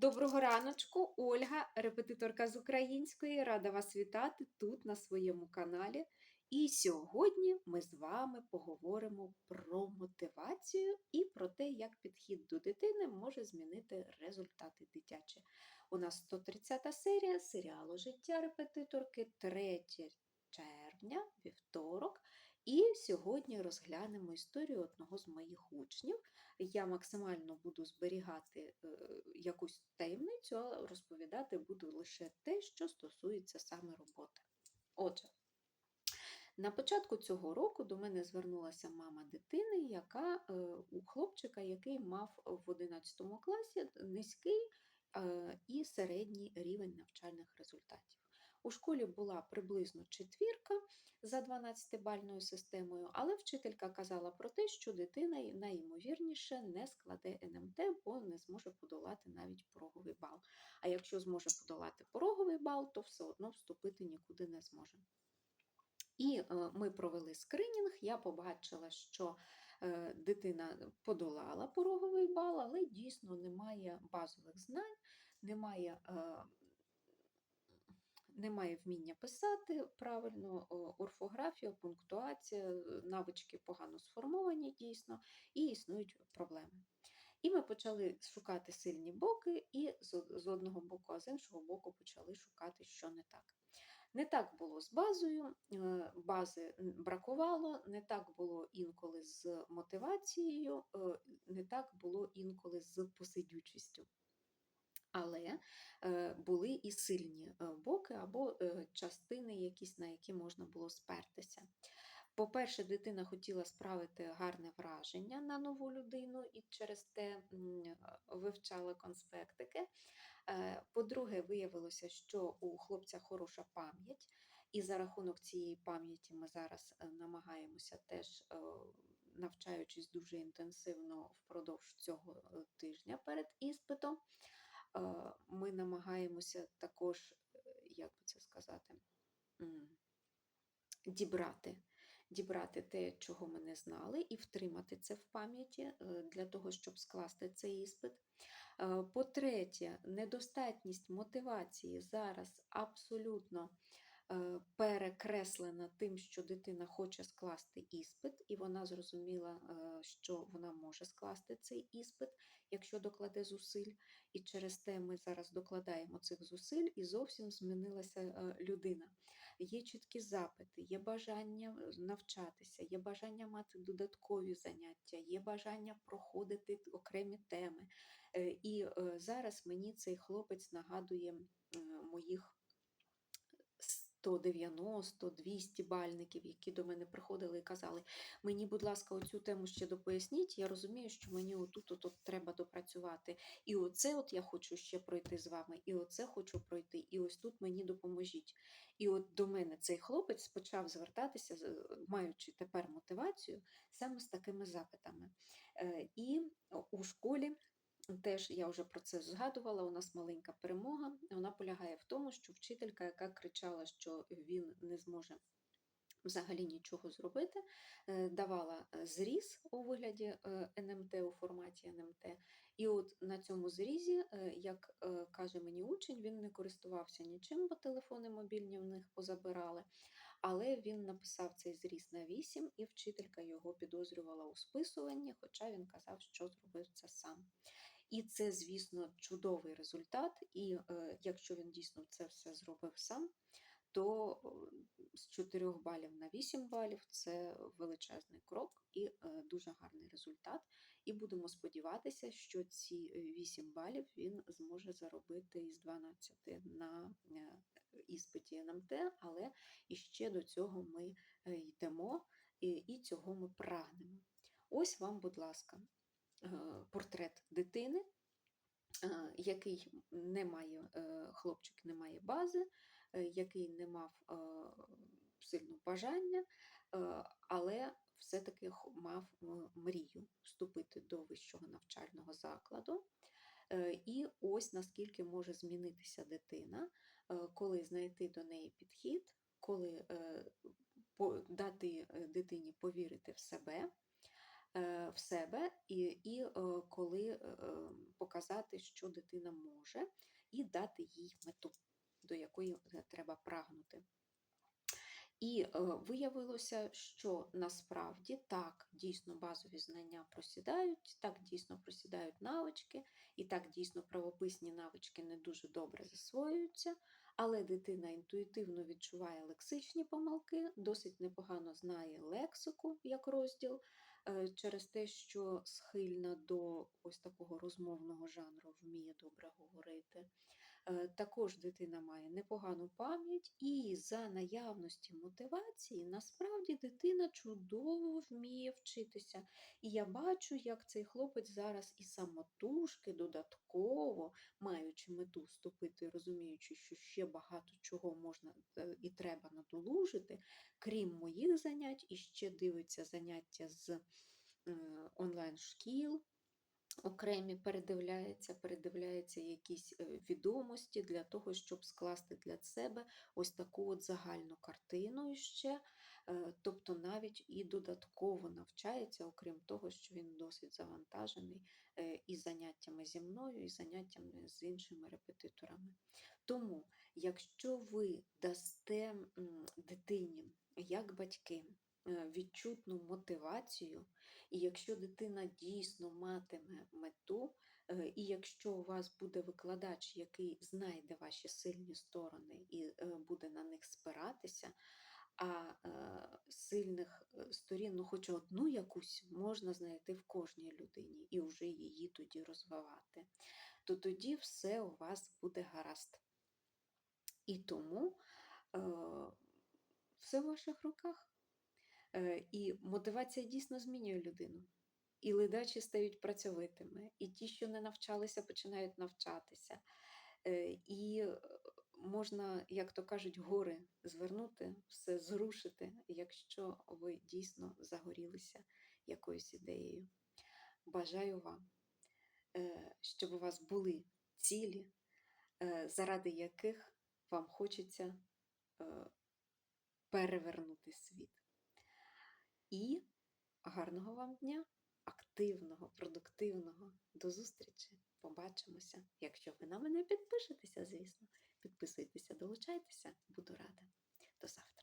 Доброго раночку, Ольга, репетиторка з української, рада вас вітати тут на своєму каналі. І сьогодні ми з вами поговоримо про мотивацію і про те, як підхід до дитини може змінити результати дитячі. У нас 130 серія серіалу Життя репетиторки 3 червня, вівторок. І сьогодні розглянемо історію одного з моїх учнів. Я максимально буду зберігати е, якусь таємницю, а розповідати буду лише те, що стосується саме роботи. Отже, на початку цього року до мене звернулася мама дитини, яка е, у хлопчика, який мав в 11 класі низький е, і середній рівень навчальних результатів. У школі була приблизно четвірка за 12-бальною системою, але вчителька казала про те, що дитина найімовірніше не складе НМТ, бо не зможе подолати навіть пороговий бал. А якщо зможе подолати пороговий бал, то все одно вступити нікуди не зможе. І е, ми провели скринінг. Я побачила, що е, дитина подолала пороговий бал, але дійсно немає базових знань, немає. Е, немає вміння писати правильно, орфографія, пунктуація, навички погано сформовані дійсно, і існують проблеми. І ми почали шукати сильні боки, і з одного боку, а з іншого боку, почали шукати, що не так. Не так було з базою, е, бази бракувало, не так було інколи з мотивацією, е, не так було інколи з посидючістю. Але е, були і сильні боки або частини, якісь, на які можна було спертися. По-перше, дитина хотіла справити гарне враження на нову людину і через те вивчала конспектики. Е, по-друге, виявилося, що у хлопця хороша пам'ять, і за рахунок цієї пам'яті ми зараз е, намагаємося теж, е, навчаючись дуже інтенсивно впродовж цього тижня перед іспитом, ми намагаємося також, як би це сказати, дібрати. Дібрати те, чого ми не знали, і втримати це в пам'яті для того, щоб скласти цей іспит. Е, по-третє, недостатність мотивації зараз абсолютно е, перекреслена тим, що дитина хоче скласти іспит, і вона зрозуміла, е, що вона може скласти цей іспит, якщо докладе зусиль. І через те ми зараз докладаємо цих зусиль, і зовсім змінилася людина. Є чіткі запити, є бажання навчатися, є бажання мати додаткові заняття, є бажання проходити окремі теми. Е, і е, зараз мені цей хлопець нагадує моїх 190-200 бальників, які до мене приходили і казали, мені, будь ласка, оцю тему ще допоясніть. Я розумію, що мені отут -от треба допрацювати. І оце от я хочу ще пройти з вами, і оце хочу пройти, і ось тут мені допоможіть. І от до мене цей хлопець почав звертатися, маючи тепер мотивацію, саме з такими запитами. Е, і у школі. Теж я вже про це згадувала. У нас маленька перемога. Вона полягає в тому, що вчителька, яка кричала, що він не зможе взагалі нічого зробити, е, давала е, зріз у вигляді е, НМТ у форматі НМТ. І от на цьому зрізі, як каже мені учень, він не користувався нічим, бо телефони мобільні в них позабирали. Але він написав цей зріз на 8, і вчителька його підозрювала у списуванні, хоча він казав, що зробив це сам. І це, звісно, чудовий результат. І е, якщо він дійсно це все зробив сам, то з 4 балів на 8 балів це величезний крок і е, дуже гарний результат. І будемо сподіватися, що ці 8 балів він зможе заробити із 12 на е, іспиті НМТ, але іще до цього ми е, йдемо і цього ми прагнемо. Ось вам, будь ласка. Е, портрет дитини, е, який не має, е, хлопчик не має бази, який не мав сильного бажання, але все-таки мав мрію вступити до вищого навчального закладу. І ось наскільки може змінитися дитина, коли знайти до неї підхід, коли дати дитині повірити в себе. Е, в себе і, і е, коли е, показати, що дитина може, і дати їй мету, до якої треба прагнути. І виявилося, що насправді так, дійсно базові знання просідають, так дійсно просідають навички, і так дійсно правописні навички не дуже добре засвоюються, але дитина інтуїтивно відчуває лексичні помилки, досить непогано знає лексику як розділ, через те, що схильна до ось такого розмовного жанру, вміє добре говорити. Е, Також дитина має непогану пам'ять, і за наявності мотивації насправді дитина чудово вміє вчитися. І я бачу, як цей хлопець зараз і самотужки додатково, маючи мету вступити, розуміючи, що ще багато чого можна е, і треба надолужити, крім моїх занять, і ще дивиться заняття з е, онлайн-шкіл окремі передивляється, передивляється якісь е, відомості для того, щоб скласти для себе ось таку от загальну картину ще. Е, Тобто навіть і додатково навчається, окрім того, що він досить завантажений е, і заняттями зі мною, і заняттями з іншими репетиторами. Тому, якщо ви дасте дитині, як батьки, відчутну мотивацію, і якщо дитина дійсно матиме мету, е, і якщо у вас буде викладач, який знайде ваші сильні сторони і е, буде на них спиратися, а е, сильних е, сторін, ну хоч одну якусь, можна знайти в кожній людині і вже її тоді розвивати, то тоді все у вас буде гаразд. І тому е, все в ваших руках. Е, І мотивація дійсно змінює людину. І ледачі стають працьовитими, і ті, що не навчалися, починають навчатися. Е, І е, можна, як то кажуть, гори звернути, все зрушити, якщо ви дійсно загорілися якоюсь ідеєю. Бажаю вам, щоб у вас були цілі, заради яких вам хочеться перевернути світ і гарного вам дня, активного, продуктивного. До зустрічі! Побачимося! Якщо ви на мене підпишетеся, звісно, підписуйтеся, долучайтеся, буду рада. До завтра!